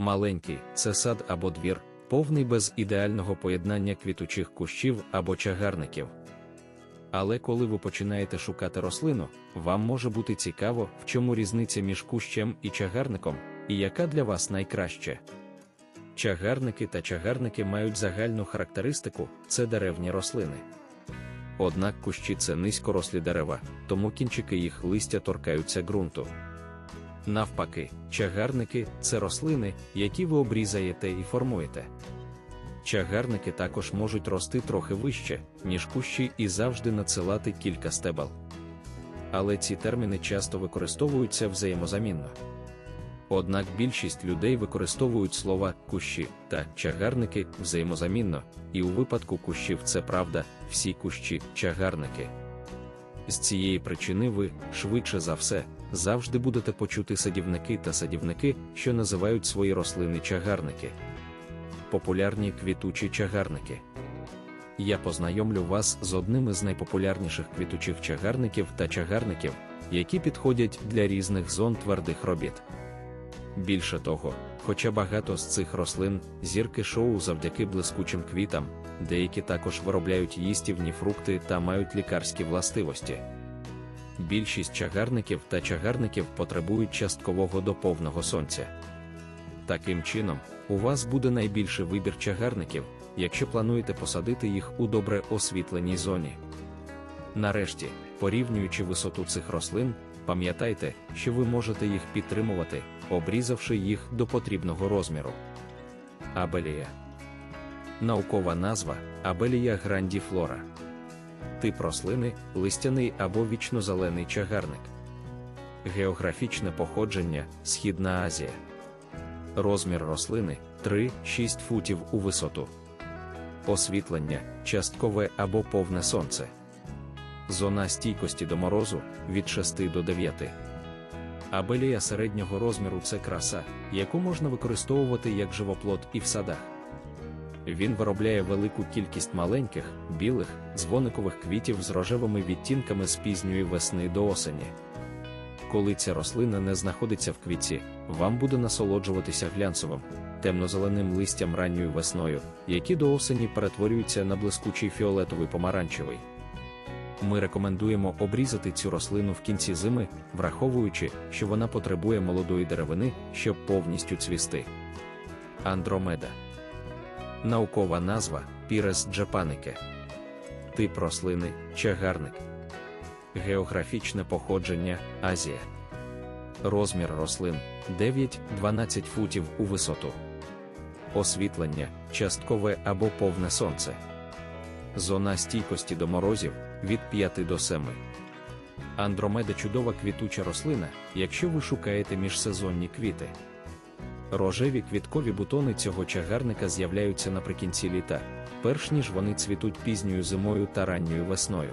Маленький це сад або двір, повний без ідеального поєднання квітучих кущів або чагарників. Але коли ви починаєте шукати рослину, вам може бути цікаво, в чому різниця між кущем і чагарником, і яка для вас найкраще. Чагарники та чагарники мають загальну характеристику це деревні рослини. Однак кущі це низькорослі дерева, тому кінчики їх листя торкаються ґрунту. Навпаки, чагарники це рослини, які ви обрізаєте і формуєте. Чагарники також можуть рости трохи вище, ніж кущі, і завжди надсилати кілька стебел. Але ці терміни часто використовуються взаємозамінно. Однак більшість людей використовують слова кущі та чагарники взаємозамінно, і у випадку кущів це правда, всі кущі чагарники. З цієї причини ви, швидше за все, завжди будете почути садівники та садівники, що називають свої рослини чагарники. Популярні квітучі чагарники. Я познайомлю вас з одним із найпопулярніших квітучих чагарників та чагарників, які підходять для різних зон твердих робіт. Більше того, хоча багато з цих рослин зірки шоу завдяки блискучим квітам, деякі також виробляють їстівні фрукти та мають лікарські властивості. Більшість чагарників та чагарників потребують часткового до повного сонця. Таким чином, у вас буде найбільший вибір чагарників, якщо плануєте посадити їх у добре освітленій зоні. Нарешті, порівнюючи висоту цих рослин, пам'ятайте, що ви можете їх підтримувати, обрізавши їх до потрібного розміру. Абелія. Наукова назва Абелія грандіфлора. Тип рослини листяний або вічнозелений чагарник. Географічне походження Східна Азія. Розмір рослини 3-6 футів у висоту. Освітлення часткове або повне сонце. Зона стійкості до морозу від 6 до 9. Абелія середнього розміру це краса, яку можна використовувати як живоплод і в садах. Він виробляє велику кількість маленьких, білих, дзвоникових квітів з рожевими відтінками з пізньої весни до осені. Коли ця рослина не знаходиться в квітці, вам буде насолоджуватися глянцевим, темно-зеленим листям ранньою весною, які до осені перетворюються на блискучий фіолетовий помаранчевий. Ми рекомендуємо обрізати цю рослину в кінці зими, враховуючи, що вона потребує молодої деревини, щоб повністю цвісти. Андромеда. Наукова назва Пірес джапанике. Тип рослини чагарник. Географічне походження Азія. Розмір рослин 9-12 футів у висоту. Освітлення часткове або повне сонце. Зона стійкості до морозів від 5 до 7. Андромеда чудова квітуча рослина, якщо ви шукаєте міжсезонні квіти. Рожеві квіткові бутони цього чагарника з'являються наприкінці літа, перш ніж вони цвітуть пізньою зимою та ранньою весною.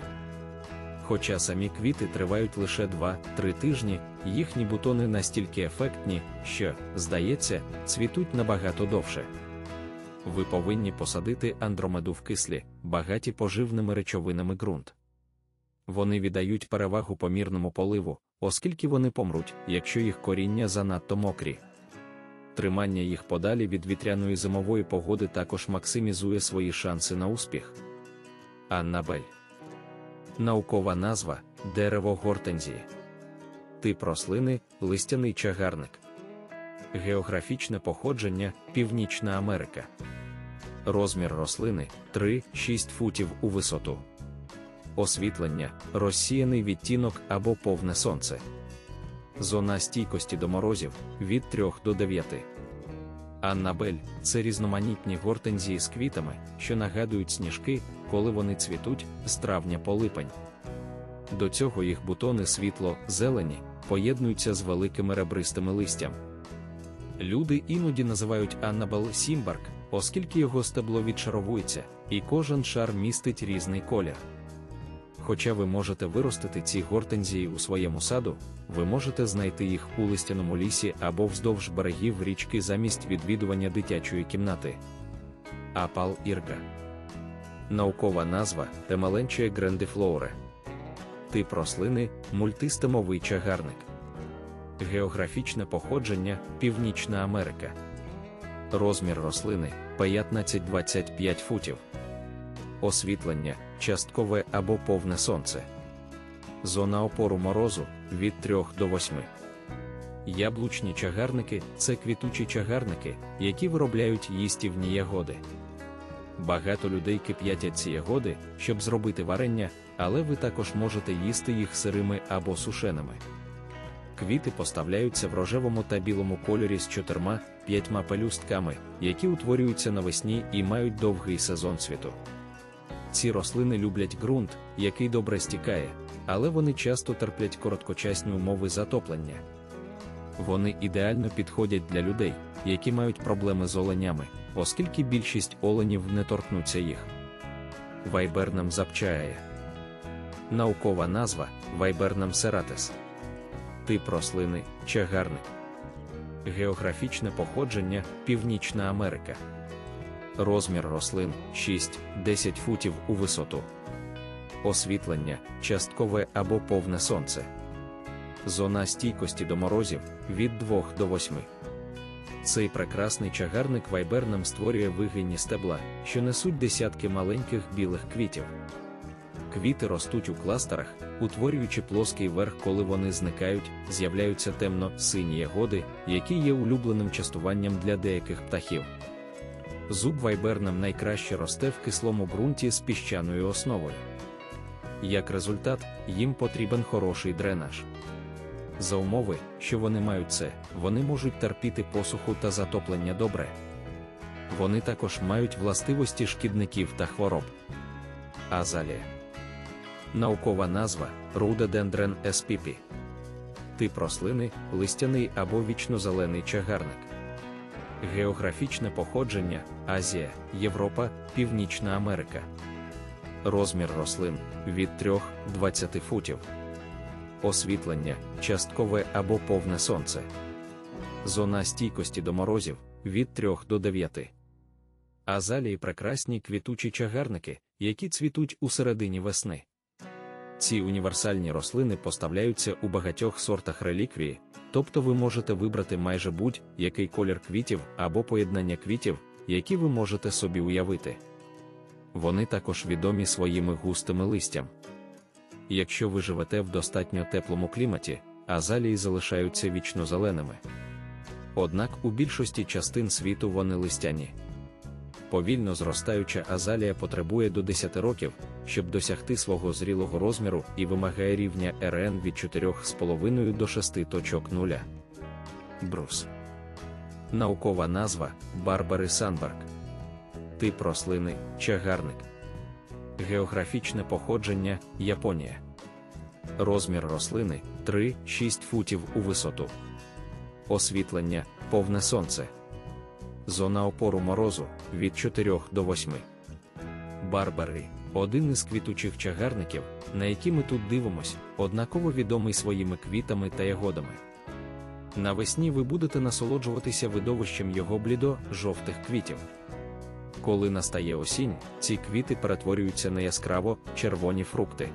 Хоча самі квіти тривають лише 2-3 тижні, їхні бутони настільки ефектні, що, здається, цвітуть набагато довше. Ви повинні посадити андромеду в кислі, багаті поживними речовинами ґрунт. Вони віддають перевагу помірному поливу, оскільки вони помруть, якщо їх коріння занадто мокрі. Тримання їх подалі від вітряної зимової погоди також максимізує свої шанси на успіх. Аннабель. Наукова назва дерево гортензії. Тип рослини листяний чагарник. Географічне походження Північна Америка. Розмір рослини 3-6 футів у висоту. Освітлення розсіяний відтінок або повне сонце. Зона стійкості до морозів від 3 до 9. Аннабель це різноманітні гортензії з квітами, що нагадують сніжки, коли вони цвітуть з травня по липень. До цього їх бутони світло, зелені, поєднуються з великими ребристими листям. Люди іноді називають Аннабел Сімбарк, оскільки його стебло відшаровується, і кожен шар містить різний колір. Хоча ви можете виростити ці гортензії у своєму саду, ви можете знайти їх у листяному лісі або вздовж берегів річки замість відвідування дитячої кімнати. Апал Ірга. Наукова назва Темаленчія грандифлоуре. Тип рослини мультистемовий чагарник. Географічне походження Північна Америка. Розмір рослини 15-25 футів. Освітлення часткове або повне сонце. Зона опору морозу від 3 до 8. Яблучні чагарники це квітучі чагарники, які виробляють їстівні ягоди. Багато людей кип'ятять ці ягоди, щоб зробити варення, але ви також можете їсти їх сирими або сушеними. Квіти поставляються в рожевому та білому кольорі з чотирма п'ятьма пелюстками, які утворюються навесні і мають довгий сезон світу. Ці рослини люблять ґрунт, який добре стікає, але вони часто терплять короткочасні умови затоплення. Вони ідеально підходять для людей, які мають проблеми з оленями, оскільки більшість оленів не торкнуться їх. Вайбернам запчає. Наукова назва Вайбернам сератес. Тип рослини чагарник. Географічне походження Північна Америка. Розмір рослин 6-10 футів у висоту. Освітлення часткове або повне сонце. Зона стійкості до морозів від 2 до 8. Цей прекрасний чагарник вайбернам створює вигинні стебла, що несуть десятки маленьких білих квітів. Квіти ростуть у кластерах, утворюючи плоский верх, коли вони зникають, з'являються темно-сині ягоди, які є улюбленим частуванням для деяких птахів. Зуб вайбернам найкраще росте в кислому ґрунті з піщаною основою. Як результат, їм потрібен хороший дренаж. За умови, що вони мають це, вони можуть терпіти посуху та затоплення добре. Вони також мають властивості шкідників та хвороб. Азалія. Наукова назва Rhododendron spp. Тип рослини листяний або вічнозелений чагарник. Географічне походження Азія, Європа, Північна Америка. Розмір рослин від 3-20 футів. Освітлення часткове або повне сонце. Зона стійкості до морозів від 3 до 9. Азалії прекрасні квітучі чагарники, які цвітуть у середині весни. Ці універсальні рослини поставляються у багатьох сортах реліквії, тобто ви можете вибрати майже будь-який колір квітів або поєднання квітів, які ви можете собі уявити. Вони також відомі своїми густими листям. Якщо ви живете в достатньо теплому кліматі, азалії залишаються вічно зеленими. Однак у більшості частин світу вони листяні. Повільно зростаюча азалія потребує до 10 років, щоб досягти свого зрілого розміру і вимагає рівня РН від 4,5 до 6 точок нуля. Брус. Наукова назва Барбари Санберг. Тип рослини чагарник. Географічне походження Японія. Розмір рослини 3-6 футів у висоту. Освітлення повне сонце. Зона опору морозу від 4 до 8. Барбари один із квітучих чагарників, на які ми тут дивимось, однаково відомий своїми квітами та ягодами. Навесні ви будете насолоджуватися видовищем його блідо-жовтих квітів. Коли настає осінь, ці квіти перетворюються на яскраво червоні фрукти.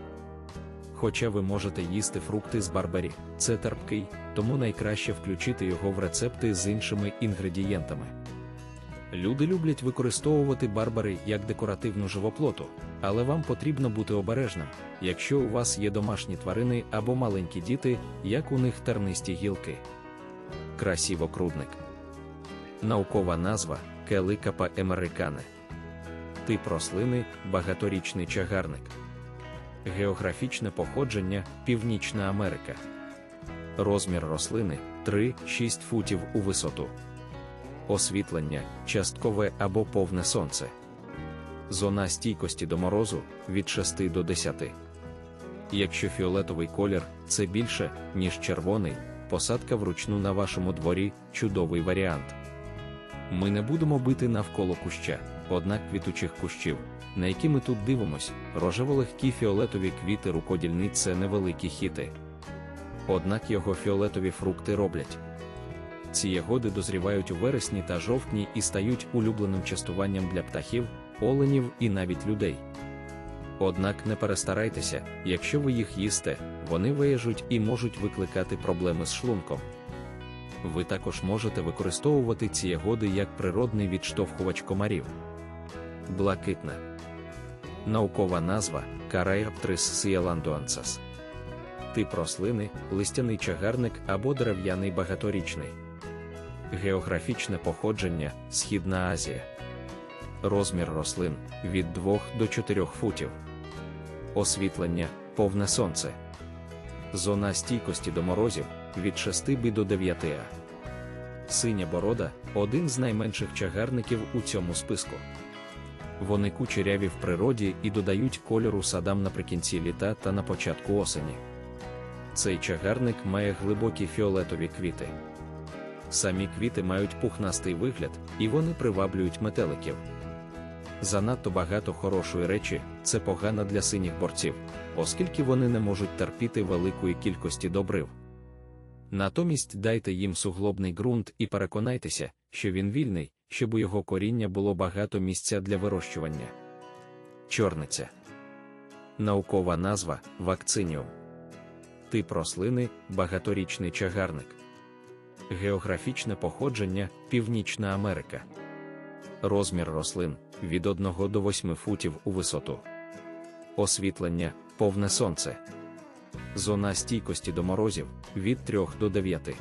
Хоча ви можете їсти фрукти з барбарі, це терпкий, тому найкраще включити його в рецепти з іншими інгредієнтами. Люди люблять використовувати барбари як декоративну живоплоту, але вам потрібно бути обережним, якщо у вас є домашні тварини або маленькі діти, як у них тернисті гілки. Красівокрудник. Наукова назва Келикапа емерикане. Тип рослини багаторічний чагарник. Географічне походження Північна Америка. Розмір рослини 3-6 футів у висоту. Освітлення часткове або повне сонце. Зона стійкості до морозу від 6 до 10. Якщо фіолетовий колір це більше, ніж червоний, посадка вручну на вашому дворі чудовий варіант. Ми не будемо бити навколо куща, однак квітучих кущів, на які ми тут дивимось, рожево-легкі фіолетові квіти рукодільні це невеликі хіти. Однак його фіолетові фрукти роблять. Ці ягоди дозрівають у вересні та жовтні і стають улюбленим частуванням для птахів, оленів і навіть людей. Однак не перестарайтеся, якщо ви їх їсте, вони виїжуть і можуть викликати проблеми з шлунком. Ви також можете використовувати ці ягоди як природний відштовхувач комарів. Блакитна. Наукова назва Караєптрис сіеландуансас. Тип рослини, листяний чагарник або дерев'яний багаторічний. Географічне походження Східна Азія. Розмір рослин від 2 до 4 футів. Освітлення повне сонце. Зона стійкості до морозів від 6 бі до 9 а. Синя борода один з найменших чагарників у цьому списку. Вони кучеряві в природі і додають кольору садам наприкінці літа та на початку осені. Цей чагарник має глибокі фіолетові квіти. Самі квіти мають пухнастий вигляд, і вони приваблюють метеликів. Занадто багато хорошої речі це погано для синіх борців, оскільки вони не можуть терпіти великої кількості добрив. Натомість дайте їм суглобний ґрунт і переконайтеся, що він вільний, щоб у його коріння було багато місця для вирощування. Чорниця. Наукова назва вакциніум. Тип рослини багаторічний чагарник. Географічне походження Північна Америка. Розмір рослин від 1 до 8 футів у висоту. Освітлення повне сонце. Зона стійкості до морозів від 3 до 9.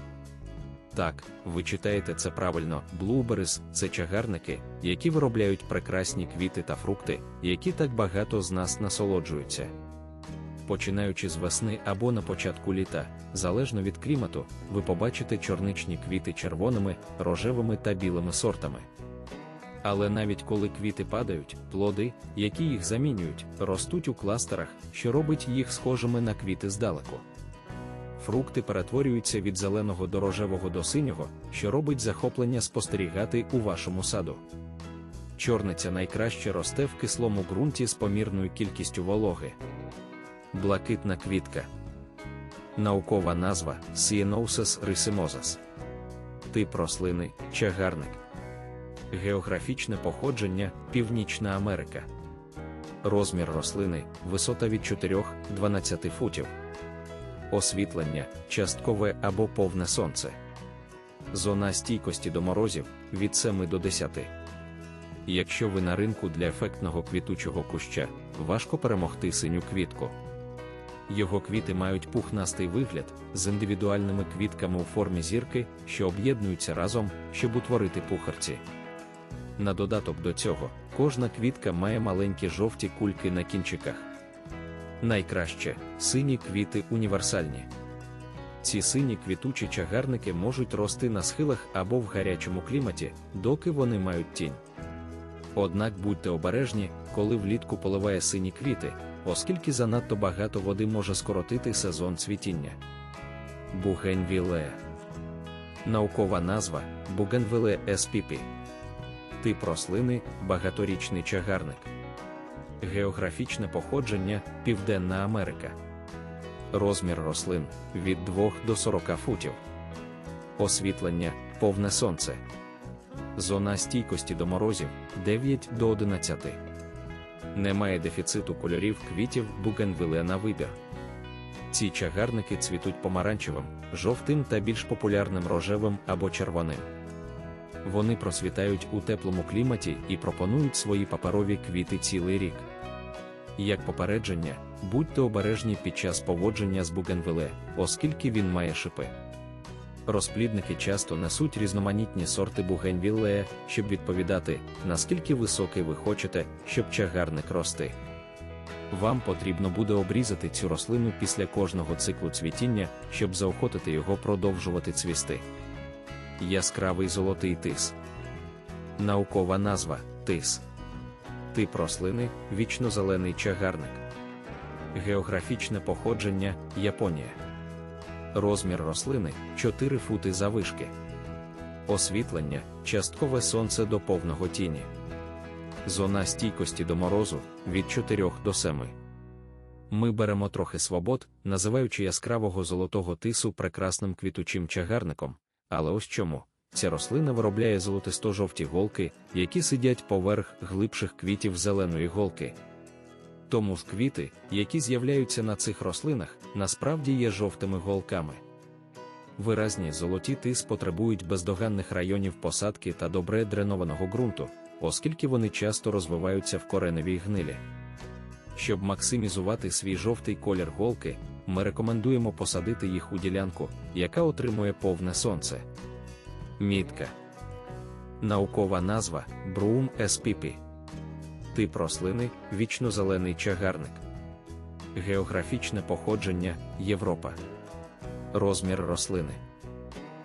Так, ви читаєте це правильно, блуберис це чагарники, які виробляють прекрасні квіти та фрукти, які так багато з нас насолоджуються. Починаючи з весни або на початку літа, залежно від клімату, ви побачите чорничні квіти червоними, рожевими та білими сортами. Але навіть коли квіти падають, плоди, які їх замінюють, ростуть у кластерах, що робить їх схожими на квіти здалеку. Фрукти перетворюються від зеленого до рожевого до синього, що робить захоплення спостерігати у вашому саду. Чорниця найкраще росте в кислому ґрунті з помірною кількістю вологи. Блакитна квітка. Наукова назва Sienosis racemosas. Тип рослини чагарник. Географічне походження Північна Америка. Розмір рослини висота від 4-12 футів. Освітлення часткове або повне сонце. Зона стійкості до морозів від 7 до 10. Якщо ви на ринку для ефектного квітучого куща, важко перемогти синю квітку. Його квіти мають пухнастий вигляд з індивідуальними квітками у формі зірки, що об'єднуються разом, щоб утворити пухарці. На додаток до цього, кожна квітка має маленькі жовті кульки на кінчиках. Найкраще сині квіти універсальні. Ці сині квітучі чагарники можуть рости на схилах або в гарячому кліматі, доки вони мають тінь. Однак будьте обережні, коли влітку поливає сині квіти, оскільки занадто багато води може скоротити сезон цвітіння. Бугенвіле. Наукова назва Бугенвіле SPP. Тип рослини багаторічний чагарник. Географічне походження Південна Америка. Розмір рослин від 2 до 40 футів. Освітлення повне сонце. Зона стійкості до морозів 9 до 11. Немає дефіциту кольорів квітів бугенвіле на вибір. Ці чагарники цвітуть помаранчевим, жовтим та більш популярним рожевим або червоним. Вони просвітають у теплому кліматі і пропонують свої паперові квіти цілий рік. Як попередження, будьте обережні під час поводження з бугенвіле, оскільки він має шипи. Розплідники часто несуть різноманітні сорти бугенвілея, щоб відповідати, наскільки високий ви хочете, щоб чагарник рости. Вам потрібно буде обрізати цю рослину після кожного циклу цвітіння, щоб заохотити його продовжувати цвісти. Яскравий золотий тис. Наукова назва тис. Тип рослини вічнозелений чагарник. Географічне походження Японія. Розмір рослини 4 фути завишки. Освітлення часткове сонце до повного тіні. Зона стійкості до морозу від 4 до 7. Ми беремо трохи свобод, називаючи яскравого золотого тису прекрасним квітучим чагарником, але ось чому ця рослина виробляє золотисто-жовті голки, які сидять поверх глибших квітів зеленої голки. Тому квіти, які з'являються на цих рослинах, насправді є жовтими голками. виразні золоті тис потребують бездоганних районів посадки та добре дренованого ґрунту, оскільки вони часто розвиваються в кореневій гнилі. Щоб максимізувати свій жовтий колір голки, ми рекомендуємо посадити їх у ділянку, яка отримує повне сонце. Мітка. Наукова назва Broom spp. Тип рослини вічнозелений чагарник. Географічне походження Європа. Розмір рослини